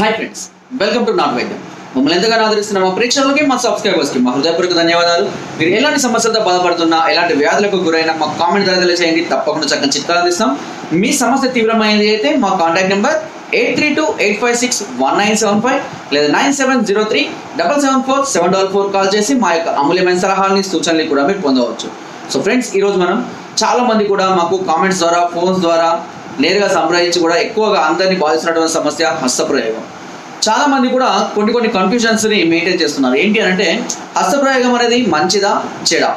Hi friends welcome to నాట్ వైద్యం మమ్మల్ని ఎంతగానో ఆదరిస్తున్న మా ప్రేక్షకులకి మా సబ్స్క్రైబర్స్కి మా హృదయపూర్వక ధన్యవాదాలు. మీరు ఎలాంటి సమస్యలతో బాధపడుతున్నా ఎలాంటి వ్యాధులకు గురైనా మా కామెంట్ ద్వారా చేయండి తప్పకుండా చక్కని చిట్కాలు అందిస్తాం. మీ సమస్య తీవ్రమైనది అయితే మా contact number eight three two eight five six one nine seven five లేదా nine seven zero three double seven four seven double four call చేసి మా యొక్క అమూల్యమైన సలహాలని సూచనలు కూడా మీరు పొందవచ్చు. సో ఫ్రెండ్స్ ఈరోజు మనం చాలామంది కూడా మాకు కామెంట్స్ ద్వారా ఫోన్స్ ద్వారా నేరుగా సంప్రదించి కూడా ఎక్కువగా అందరినీ బాధిస్తున్నటువంటి సమస్య హస్తప్రయోగం. చాలా మంది కూడా కొన్ని కొన్ని కన్ఫ్యూజన్స్ని మెయింటైన్ చేస్తున్నారు. ఏంటి అంటే హస్తప్రయోగం అనేది మంచిదా చెడా?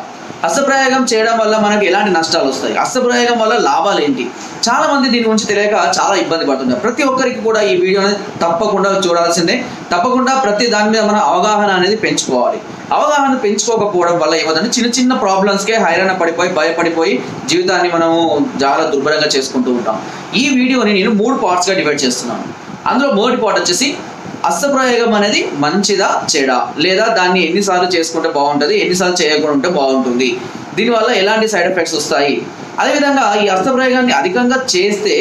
హస్తప్రయోగం చేయడం వల్ల మనకి ఎలాంటి నష్టాలు వస్తాయి? హస్తప్రయోగం వల్ల లాభాలు ఏంటి? చాలా మంది దీని గురించి తెలియక చాలా ఇబ్బంది పడుతున్నారు. ప్రతి ఒక్కరికి కూడా ఈ వీడియోని తప్పకుండా చూడాల్సిందే. తప్పకుండా ప్రతి దాని మీద మన అవగాహన అనేది పెంచుకోవాలి. అవగాహన పెంచుకోకపోవడం వల్ల ఏమవుతుందంటే చిన్న చిన్న ప్రాబ్లమ్స్కే హైరాణ పడిపోయి భయపడిపోయి జీవితాన్ని మనము చాలా దుర్భరంగా చేసుకుంటూ ఉంటాం. ఈ వీడియోని నేను మూడు పార్ట్స్గా డివైడ్ చేస్తున్నాను. అందులో మొదటి పార్ట్ వచ్చేసి అస్త్రప్రయోగం అనేది మంచిదా చెడా? లేదా దాన్ని ఎన్నిసార్లు చేసుకుంటే బాగుంటుంది ఎన్నిసార్లు చేయకుండా ఉంటే బాగుంటుంది? దీనివల్ల ఎలాంటి సైడ్ ఎఫెక్ట్స్ వస్తాయి? అదేవిధంగా ఈ అస్త్రప్రయోగాన్ని అధికంగా చేస్తే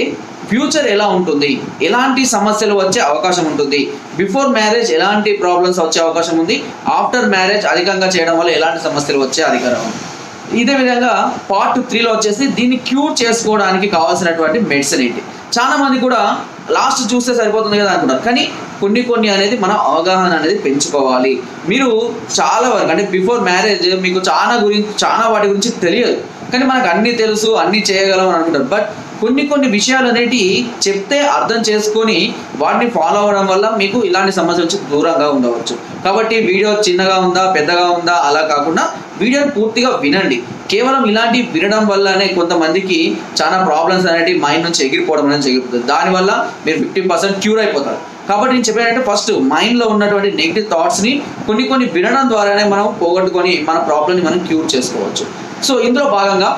ఫ్యూచర్ ఎలా ఉంటుంది? ఎలాంటి సమస్యలు వచ్చే అవకాశం ఉంటుంది? బిఫోర్ మ్యారేజ్ ఎలాంటి ప్రాబ్లమ్స్ వచ్చే అవకాశం ఉంది? ఆఫ్టర్ మ్యారేజ్ అధికంగా చేయడం వల్ల ఎలాంటి సమస్యలు వచ్చే అధికారం ఇదే విధంగా పార్ట్ త్రీలో వచ్చేసి దీన్ని క్యూర్ చేసుకోవడానికి కావాల్సినటువంటి మెడిసిన్ ఏంటి? చాలా మంది కూడా లాస్ట్ చూస్తే సరిపోతుంది కదా అనుకుంటారు కానీ కొన్ని కొన్ని అనేది మన అవగాహన అనేది పెంచుకోవాలి. మీరు చాలా వరకు అంటే బిఫోర్ మ్యారేజ్ మీకు చాలా గురించి చాలా వాటి గురించి తెలియదు. కానీ మనకు అన్నీ తెలుసు అన్నీ చేయగలం అని అనుకుంటారు బట్ కొన్ని కొన్ని విషయాలు అనేటివి చెప్తే అర్థం చేసుకొని వాటిని ఫాలో అవ్వడం వల్ల మీకు ఇలాంటి సమస్య నుంచి దూరంగా ఉండవచ్చు. కాబట్టి వీడియో చిన్నగా ఉందా పెద్దగా ఉందా అలా కాకుండా వీడియోని పూర్తిగా వినండి. కేవలం ఇలాంటివి వినడం వల్లనే కొంతమందికి చాలా ప్రాబ్లమ్స్ అనేవి మైండ్ నుంచి ఎగిరిపోవడం అనేది ఎగిరిపోతుంది దానివల్ల మీరు ఫిఫ్టీ పర్సెంట్ క్యూర్ అయిపోతారు. కాబట్టి నేను చెప్పేటంటే ఫస్ట్ మైండ్లో ఉన్నటువంటి నెగిటివ్ థాట్స్ని కొన్ని కొన్ని వినడం ద్వారానే మనం పోగొట్టుకొని మన ప్రాబ్లమ్ని మనం క్యూర్ చేసుకోవచ్చు. సో ఇందులో భాగంగా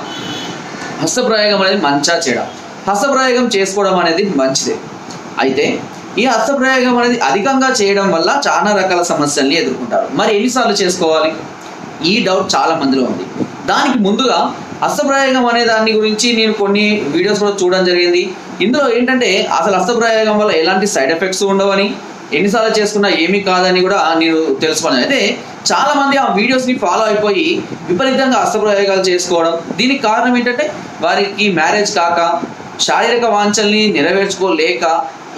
హస్తప్రయోగం అనేది మంచా చెడ. హస్తప్రయోగం చేసుకోవడం అనేది మంచిదే. అయితే ఈ హస్తప్రయోగం అనేది అధికంగా చేయడం వల్ల చాలా రకాల సమస్యల్ని ఎదుర్కొంటారు. మరి ఎన్నిసార్లు చేసుకోవాలి? ఈ డౌట్ చాలా మందిలో ఉంది. దానికి ముందుగా హస్తప్రయోగం అనే దాని గురించి నేను కొన్ని వీడియోస్ కూడా చూడడం జరిగింది. ఇందులో ఏంటంటే అసలు హస్తప్రయోగం వల్ల ఎలాంటి సైడ్ ఎఫెక్ట్స్ ఉండవని ఎన్నిసార్లు చేసుకున్నా ఏమీ కాదని కూడా నేను తెలుసుకున్నాను. అయితే చాలా మంది ఆ వీడియోస్ని ఫాలో అయిపోయి విపరీతంగా హస్తప్రయోగాలు చేసుకోవడం దీనికి కారణం ఏంటంటే వారికి మ్యారేజ్ కాక శారీరక వాంఛల్ని నెరవేర్చుకోలేక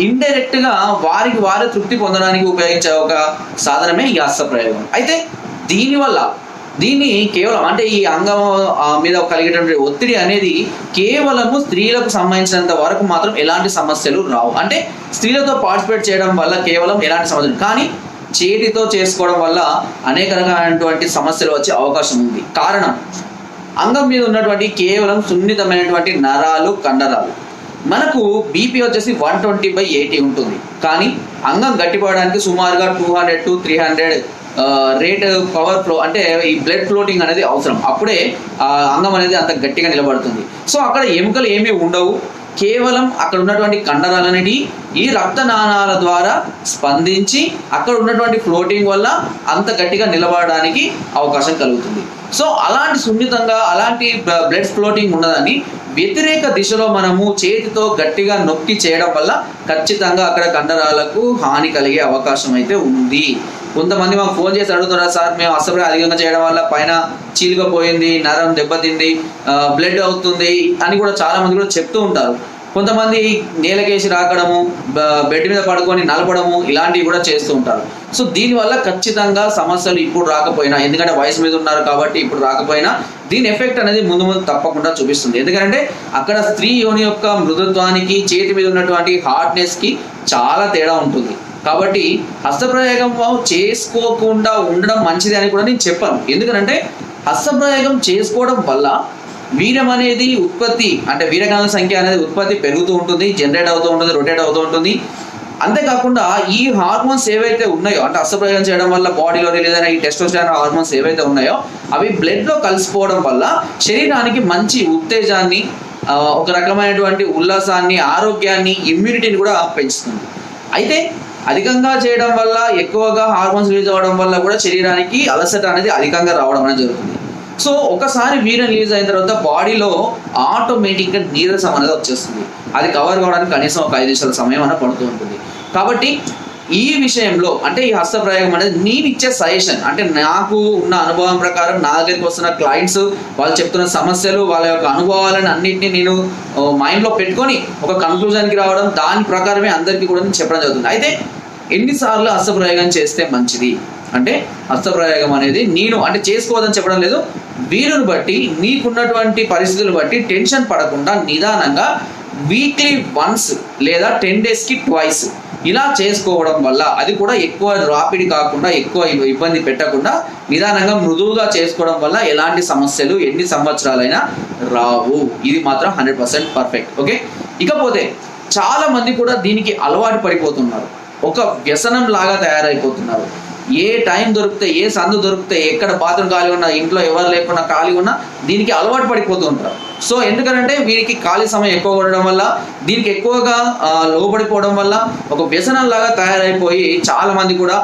ఇండైరెక్ట్గా వారికి వారే తృప్తి పొందడానికి ఉపయోగించే ఒక సాధనమే ఈ హస్తప్రయోగం అయితే దీనివల్ల దీన్ని కేవలం అంటే ఈ అంగం మీద కలిగేటువంటి ఒత్తిడి అనేది కేవలము స్త్రీలకు సంబంధించినంత వరకు మాత్రం ఎలాంటి సమస్యలు రావు. అంటే స్త్రీలతో పార్టిసిపేట్ చేయడం వల్ల కేవలం ఎలాంటి సమస్యలు కానీ చేతితో చేసుకోవడం వల్ల అనేక రకాలైనటువంటి సమస్యలు వచ్చే అవకాశం ఉంది. కారణం అంగం మీద ఉన్నటువంటి కేవలం సున్నితమైనటువంటి నరాలు కండరాలు. మనకు బీపీ వచ్చేసి వన్ ట్వంటీ బై ఎయిటీ ఉంటుంది. కానీ అంగం గట్టిపడడానికి సుమారుగా two hundred to three hundred rate power flow అంటే ఈ బ్లడ్ ఫ్లోటింగ్ అనేది అవసరం. అప్పుడే ఆ అంగం అనేది అంత గట్టిగా నిలబడుతుంది. సో అక్కడ ఎముకలు ఏమీ ఉండవు. కేవలం అక్కడ ఉన్నటువంటి కండరాలు అనేవి ఈ రక్త నాణాల ద్వారా స్పందించి అక్కడ ఉన్నటువంటి ఫ్లోటింగ్ వల్ల అంత గట్టిగా నిలబడడానికి అవకాశం కలుగుతుంది. సో అలాంటి సున్నితంగా అలాంటి బ్లడ్ ఫ్లోటింగ్ ఉన్నదాన్ని వ్యతిరేక దిశలో మనము చేతితో గట్టిగా నొక్కి చేయడం వల్ల ఖచ్చితంగా అక్కడ కండరాలకు హాని కలిగే అవకాశం అయితే ఉంది. కొంతమంది మాకు ఫోన్ చేసి అడుగుతున్నారు సార్ మేము అసలు అధికంగా చేయడం వల్ల పైన చీలికపోయింది నరం దెబ్బతింది బ్లడ్ అవుతుంది అని కూడా చాలా మంది కూడా చెప్తూ ఉంటారు. కొంతమంది నేలకేసి రాకడము బ- బెడ్ మీద పడుకొని నలపడము ఇలాంటివి కూడా చేస్తూ ఉంటారు. సో దీనివల్ల ఖచ్చితంగా సమస్యలు ఇప్పుడు రాకపోయినా ఎందుకంటే వయసు మీద ఉన్నారు కాబట్టి ఇప్పుడు రాకపోయినా దీని ఎఫెక్ట్ అనేది ముందు ముందు తప్పకుండా చూపిస్తుంది. ఎందుకంటే అక్కడ స్త్రీ యోని యొక్క మృదుత్వానికి చేతి మీద ఉన్నటువంటి హార్డ్నెస్కి చాలా తేడా ఉంటుంది. కాబట్టి హస్తప్రయోగం చేసుకోకుండా ఉండడం మంచిది అని కూడా నేను చెప్పాను. ఎందుకంటే హస్తప్రయోగం చేసుకోవడం వల్ల వీర్యం అనేది ఉత్పత్తి అంటే వీరగాల సంఖ్య అనేది ఉత్పత్తి పెరుగుతూ ఉంటుంది జనరేట్ అవుతూ ఉంటుంది రొటేట్ అవుతూ ఉంటుంది. అంతేకాకుండా ఈ హార్మోన్స్ ఏవైతే ఉన్నాయో అంటే అస్తప్రయోగం చేయడం వల్ల బాడీలో రిలీజ్ అయిన ఈ టెస్టోస్టెరాన్ హార్మోన్స్ ఏవైతే ఉన్నాయో అవి బ్లడ్లో కలిసిపోవడం వల్ల శరీరానికి మంచి ఉత్తేజాన్ని ఒక రకమైనటువంటి ఉల్లాసాన్ని ఆరోగ్యాన్ని ఇమ్యూనిటీని కూడా పెంచుతుంది. అయితే అధికంగా చేయడం వల్ల ఎక్కువగా హార్మోన్స్ రిలీజ్ అవ్వడం వల్ల కూడా శరీరానికి అలసట అనేది అధికంగా రావడం అనేది జరుగుతుంది. సో ఒకసారి వీరం రిలీజ్ అయిన తర్వాత బాడీలో ఆటోమేటిక్గా నీరసం అనేది వచ్చేస్తుంది. అది కవర్ కావడానికి కనీసం ఒక ఐదు నిమిషాల సమయం అనేది పడుతూ ఉంటుంది. కాబట్టి ఈ విషయంలో అంటే ఈ హస్తప్రయోగం అనేది నేను ఇచ్చే సజెషన్ అంటే నాకు ఉన్న అనుభవం ప్రకారం నా దగ్గరికి వస్తున్న క్లయింట్స్ వాళ్ళు చెప్తున్న సమస్యలు వాళ్ళ యొక్క అనుభవాలను అన్నింటినీ నేను మైండ్లో పెట్టుకొని ఒక కన్క్లూజన్కి రావడం దాని ప్రకారమే అందరికీ కూడా నేను చెప్పడం జరుగుతుంది. అయితే ఎన్నిసార్లు హస్తప్రయోగం చేస్తే మంచిది? అంటే హస్తప్రయోగం అనేది నేను అంటే చేసుకోవద్దని చెప్పడం లేదు. వీలుని బట్టి నీకున్నటువంటి పరిస్థితులు బట్టి టెన్షన్ పడకుండా నిదానంగా వీక్లీ వన్స్ లేదా టెన్ డేస్కి ట్వైస్ ఇలా చేసుకోవడం వల్ల అది కూడా ఎక్కువ రాపిడి కాకుండా ఎక్కువ ఇబ్బంది పెట్టకుండా నిదానంగా మృదువుగా చేసుకోవడం వల్ల ఎలాంటి సమస్యలు ఎన్ని సంవత్సరాలైనా రావు. ఇది మాత్రం హండ్రెడ్ పర్సెంట్ పర్ఫెక్ట్. ఓకే? ఇకపోతే చాలా మంది కూడా దీనికి అలవాటు పడిపోతున్నారు. ఒక వ్యసనం లాగా తయారైపోతున్నారు. ఏ టైం దొరికితే ఏ సందు దొరికితే ఎక్కడ బాత్రూమ్ ఖాళీ ఉన్నా ఇంట్లో ఎవరు లేకుండా ఖాళీ ఉన్నా దీనికి అలవాటు పడిపోతూ ఉంటారు. సో ఎందుకంటే వీరికి ఖాళీ సమయం ఎక్కువ ఉండడం వల్ల దీనికి ఎక్కువగా లోపడిపోవడం లోబడిపోవడం వల్ల ఒక వ్యసనం లాగా తయారైపోయి చాలామంది కూడా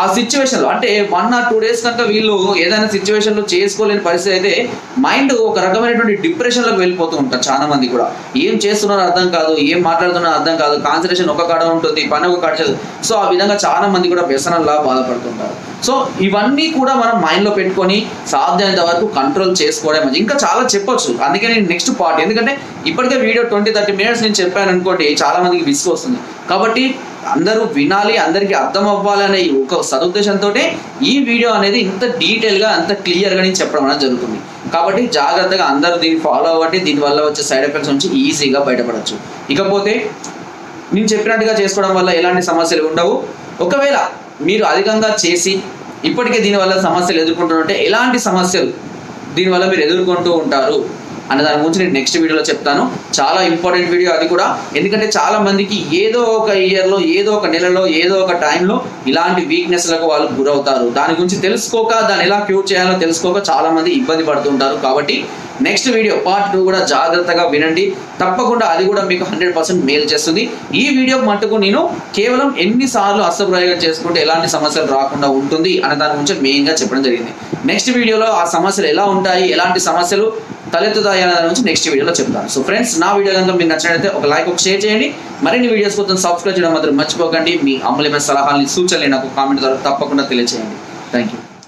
ఆ సిచ్యువేషన్లో అంటే వన్ ఆర్ టూ డేస్ కనుక వీళ్ళు ఏదైనా సిచ్యువేషన్లో చేసుకోలేని పరిస్థితి అయితే మైండ్ ఒక రకమైనటువంటి డిప్రెషన్లోకి వెళ్ళిపోతూ ఉంటారు చాలా మంది కూడా. ఏం చేస్తున్నారో అర్థం కాదు ఏం మాట్లాడుతున్నారో అర్థం కాదు కాన్సన్ట్రేషన్ ఒక కాడ ఉంటుంది పని ఒక కాడ చేస్తుంది సో ఆ విధంగా చాలా మంది కూడా వ్యసనంలా బాధపడుతుంటారు. సో ఇవన్నీ కూడా మనం మైండ్లో పెట్టుకొని సాధ్యమైనంత వరకు కంట్రోల్ చేసుకోవడం ఇంకా చాలా చెప్పొచ్చు. అందుకే నేను నెక్స్ట్ పార్ట్ ఎందుకంటే ఇప్పటికే వీడియో ట్వంటీ థర్టీ మినిట్స్ నేను చెప్పాను అనుకోండి చాలా మందికి విసుగు వస్తుంది. కాబట్టి అందరూ వినాలి అందరికీ అర్థం అవ్వాలనే ఒక సదుద్దేశంతో ఈ వీడియో అనేది ఇంత డీటెయిల్గా అంత క్లియర్గా నేను చెప్పడం అనేది జరుగుతుంది. కాబట్టి జాగ్రత్తగా అందరూ దీన్ని ఫాలో అవ్వండి. దీనివల్ల వచ్చే సైడ్ ఎఫెక్ట్స్ నుంచి ఈజీగా బయటపడవచ్చు ఇకపోతే నేను చెప్పినట్టుగా చేసుకోవడం వల్ల ఎలాంటి సమస్యలు ఉండవు. ఒకవేళ మీరు అధికంగా చేసి ఇప్పటికే దీనివల్ల సమస్యలు ఎదుర్కొంటున్నట్టే ఎలాంటి సమస్యలు దీనివల్ల మీరు ఎదుర్కొంటూ ఉంటారు? అనే దాని గురించి నేను నెక్స్ట్ వీడియోలో చెప్తాను. చాలా ఇంపార్టెంట్ వీడియో అది కూడా. ఎందుకంటే చాలా మందికి ఏదో ఒక ఇయర్లో ఏదో ఒక నెలలో ఏదో ఒక టైంలో ఇలాంటి వీక్నెస్లకు వాళ్ళు గురవుతారు. దాని గురించి తెలుసుకోక దాన్ని ఎలా క్యూర్ చేయాలో తెలుసుకోక చాలా మంది ఇబ్బంది పడుతుంటారు కాబట్టి నెక్స్ట్ వీడియో పార్ట్ టూ కూడా జాగ్రత్తగా వినండి. తప్పకుండా అది కూడా మీకు హండ్రెడ్ పర్సెంట్ మేలు చేస్తుంది. ఈ వీడియో మటుకు నేను కేవలం ఎన్నిసార్లు అస్తప్రయోగం చేసుకుంటే ఎలాంటి సమస్యలు రాకుండా ఉంటుంది అనే దాని గురించి మెయిన్గా చెప్పడం జరిగింది. నెక్స్ట్ వీడియోలో ఆ సమస్యలు ఎలా ఉంటాయి ఎలాంటి సమస్యలు తలెత్తుతాయి అనే దాని నెక్స్ట్ వీడియోలో చెప్తాను. సో ఫ్రెండ్స్ నా వీడియో కనుక మీకు నచ్చినట్లయితే ఒక లైక్ ఒక షేర్ చేయండి. మరిన్ని వీడియోస్ కోసం సబ్స్క్రైబ్ చేయడం మాత్రం మర్చిపోకండి. మీ అమూల్యమైన సలహాలని సూచనలు నాకు కామెంట్ ద్వారా తప్పకుండా తెలియజేయండి థ్యాంక్ యూ